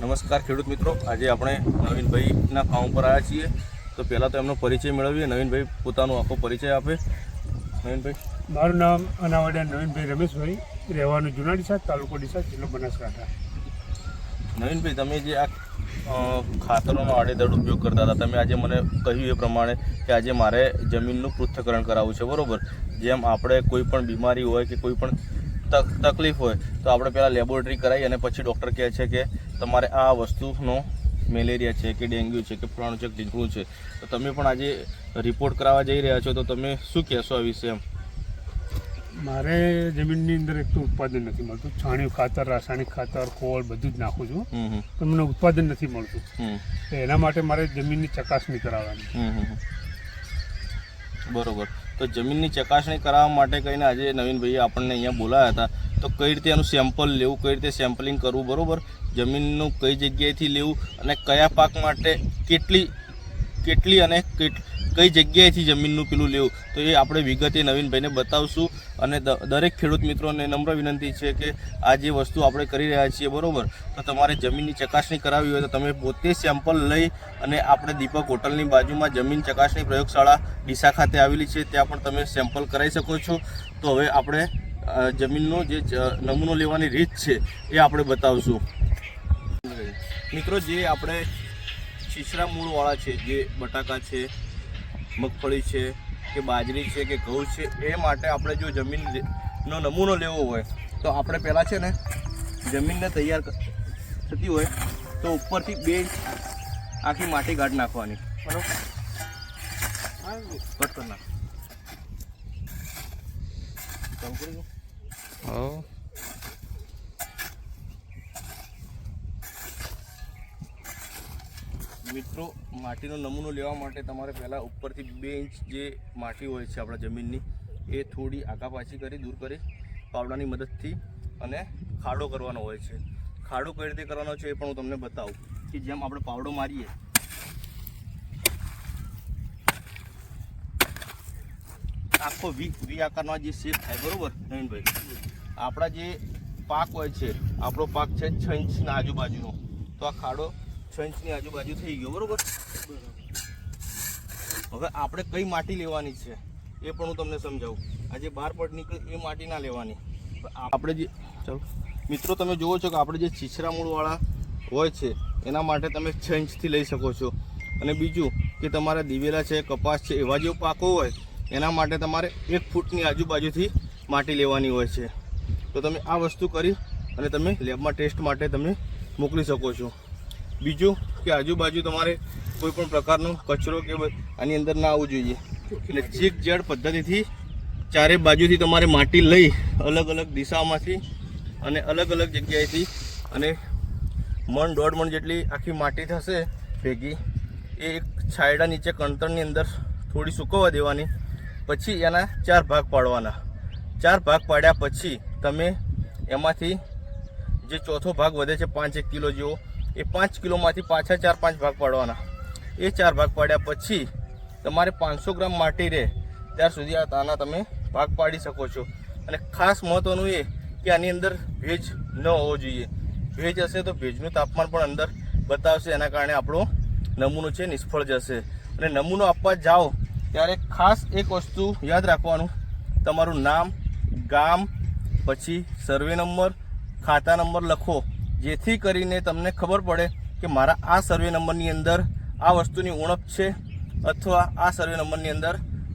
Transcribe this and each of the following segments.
નમસ્કાર ખેડૂત મિત્રો. આજે આપણે નવીનભાઈના ફાર્મ પર આવ્યા છીએ. તો પહેલાં તો એમનો પરિચય મેળવીએ. નવીનભાઈ પોતાનો આખો પરિચય આપે. નવીનભાઈ. મારું નામ અનાવાડિયા નવીનભાઈ રમેશભાઈ. રહેવાનું જુના ડીસા તાલુકો ડીસા જિલ્લો બનાસકાંઠા. નવીનભાઈ તમે જે આ ખાતરોનો આડેધડ ઉપયોગ કરતા હતા તમે આજે મને કહ્યું એ પ્રમાણે કે આજે મારે જમીનનું પૃથ્થકરણ કરાવવું છે બરોબર? જેમ આપણે કોઈ પણ બીમારી હોય કે કોઈ પણ તકલીફ હોય તો આપણે પહેલાં લેબોરેટરી કરાવી અને પછી ડૉક્ટર કહે છે કે તમારે આ વસ્તુનો મેલેરિયા છે કે ડેન્ગ્યુ છે કે પ્રાણ છે કે ઢીંકણું છે તો તમે પણ આજે રિપોર્ટ કરાવવા જઈ રહ્યા છો તો તમે શું કહેશો આ વિશે એમ? મારે જમીનની અંદર એક તો ઉત્પાદન નથી મળતું. છાણિયું ખાતર રાસાયણિક ખાતર ખોળ બધું જ નાખું છું. પણ મને ઉત્પાદન નથી મળતું. તો એના માટે મારે જમીનની ચકાસણી કરાવવાની. બરોબર. તો જમીનની ચકાસણી કરાવવા માટે કહીને આજે નવીનભાઈએ આપણને અહીંયા બોલાયા હતા. તો કઈ રીતે એનું સેમ્પલ લેવું, કઈ રીતે સેમ્પલિંગ કરવું, બરાબર? જમીનનું કઈ જગ્યાએથી લેવું અને કયા પાક માટે કેટલી કેટલી અને કેટ- કઈ જગ્યાએથી જમીનનું પેલું લેવું? તો એ આપણે વિગતે નવીનભાઈને બતાવશું. અને દરેક ખેડૂત મિત્રોને નમ્ર વિનંતી છે કે આ જે વસ્તુ આપણે કરી રહ્યા છીએ, બરાબર? તો તમારે જમીનની ચકાસણી કરાવવી હોય તો તમે પોતે સેમ્પલ લઈ અને આપણે દીપક હોટલની બાજુમાં જમીન ચકાસણી પ્રયોગશાળા ડીસા ખાતે આવેલી છે. ત્યાં પણ તમે સેમ્પલ કરાવી શકો છો. તો હવે આપણે જમીનનો જે નમૂનો લેવાની રીત છે એ આપણે બતાવશું. મિત્રો, જે આપણે છીછરા મૂળવાળા છે, જે બટાકા છે મગફળી છે કે બાજરી છે કે ઘઉં છે એ માટે આપણે જો જમીનનો નમૂનો લેવો હોય તો આપણે પહેલાં છે ને જમીનને તૈયાર થતી હોય તો ઉપરથી બે આખી માટી ગાઢ નાખવાની. બરાબર. કટ કરી નાખ ચાલુ કરી દો. મિત્રો, માટીનો નમૂનો લેવા માટે તમારે પહેલાં ઉપરથી બે ઇંચ જે માટી હોય છે આપણા જમીનની, એ થોડી આકા પાછી કરી, દૂર કરી પાવડાની મદદથી અને ખાડો કરવાનો હોય છે. ખાડો કઈ રીતે કરવાનો છે એ પણ હું તમને બતાવું કે જેમ આપણે પાવડો મારીએ, આખો વી વી આકારનો જે શેપ થાય, બરાબર? નવીનભાઈ, આપણા જે પાક હોય છે, આપણો પાક છે છ ઇંચના આજુબાજુનો, તો આ ખાડો છ આજુબાજુ થઈ ગયો, બરોબર? હવે આપણે કઈ માટી લેવાની છે એ પણ હું તમને સમજાવું. આજે બાર પટ નીકળે એ માટી ના લેવાની. આપણે જે ચાલો. મિત્રો, તમે જુઓ છો કે આપણે જે છીછરા મૂળવાળા હોય છે, એના માટે તમે છ ઇંચથી લઈ શકો છો. અને બીજું કે તમારા દિવેલા છે, કપાસ છે, એવા જેવો પાકો હોય, એના માટે તમારે એક ફૂટની આજુબાજુથી માટી લેવાની હોય છે. તો તમે આ વસ્તુ કરી અને તમે લેબમાં ટેસ્ટ માટે તમે મોકલી શકો છો. બીજું કે આજુબાજુ તમારે કોઈ પણ પ્રકારનો કચરો કે આની અંદર ના આવવું જોઈએ. એટલે ચીક જડ પદ્ધતિથી ચારે બાજુથી તમારે માટી લઈ અલગ અલગ દિશામાંથી અને અલગ અલગ જગ્યાએથી અને મણ દોઢ મણ જેટલી આખી માટી થશે ભેગી એ એક છાયડા નીચે કણતરની અંદર થોડી સૂકવવા દેવાની. પછી એના ચાર ભાગ પાડવાના. ચાર ભાગ પાડ્યા પછી તમે એમાંથી જે ચોથો ભાગ વધે છે પાંચ એક કિલો જેવો એ પાંચ કિલોમાંથી પાછા ચાર પાંચ ભાગ પાડવાના. એ ચાર ભાગ પાડ્યા પછી તમારે પાંચસો ગ્રામ માટી રહે, ત્યાર સુધી આ તાના તમે ભાગ પાડી શકો છો. અને ખાસ મહત્ત્વનું એ કે આની અંદર ભેજ ન હોવો જોઈએ. ભેજ હશે તો ભેજનું તાપમાન પણ અંદર બતાવશે, એના કારણે આપણો નમૂનો છે નિષ્ફળ જશે. અને નમૂનો આપવા જાઓ ત્યારે ખાસ એક વસ્તુ યાદ રાખવાનું, તમારું નામ, ગામ, પછી સર્વે નંબર, ખાતા નંબર લખો. જેથી કરીને તમને ખબર પડે કે મારા આ સર્વે નંબરની અંદર આ વસ્તુની ઉણપ છે અથવા આ સર્વે નંબરની અંદર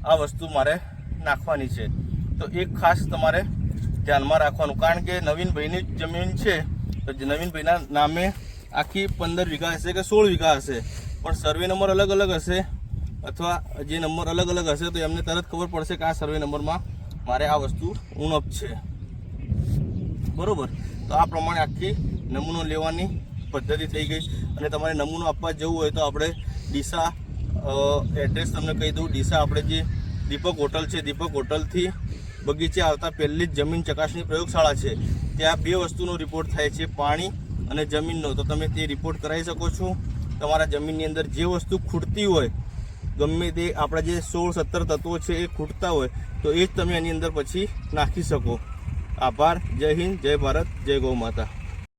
આ વસ્તુ મારે નાખવાની છે. તો એક ખાસ તમારે ધ્યાનમાં રાખવાનું. કારણ કે નવીનભાઈની જમીન છે, તો નવીનભાઈના નામે આખી પંદર વીઘા હશે કે સોળ વીઘા હશે. પણ સર્વે નંબર અલગ અલગ હશે અથવા જે નંબર અલગ અલગ હશે તો એમને તરત ખબર પડશે કે આ સર્વે નંબરમાં મારે આ વસ્તુ ઉણપ છે. બરોબર? તો આ પ્રમાણે આખી નમૂનો લેવાની પદ્ધતિ થઈ ગઈ અને તમારે નમૂનો આપવા જવું હોય તો આપણે ડીસા એડ્રેસ તમને કહી દઉં. ડીસા આપણે જે દીપક હોટલ છે, દીપક હોટલથી બગીચે આવતા પહેલી જ જમીન ચકાસણી પ્રયોગશાળા છે. ત્યાં બે વસ્તુનો રિપોર્ટ થાય છે, પાણી અને જમીનનો. તો તમે તે રિપોર્ટ કરાવી શકો છો. તમારા જમીનની અંદર જે વસ્તુ ખૂટતી હોય, ગમે તે આપણા જે સોળ સત્તર તત્વો છે એ ખૂટતા હોય, તો એ જ તમે એની અંદર પછી નાખી શકો. આભાર. જય હિન્દ જય ભારત જય ગૌ માતા.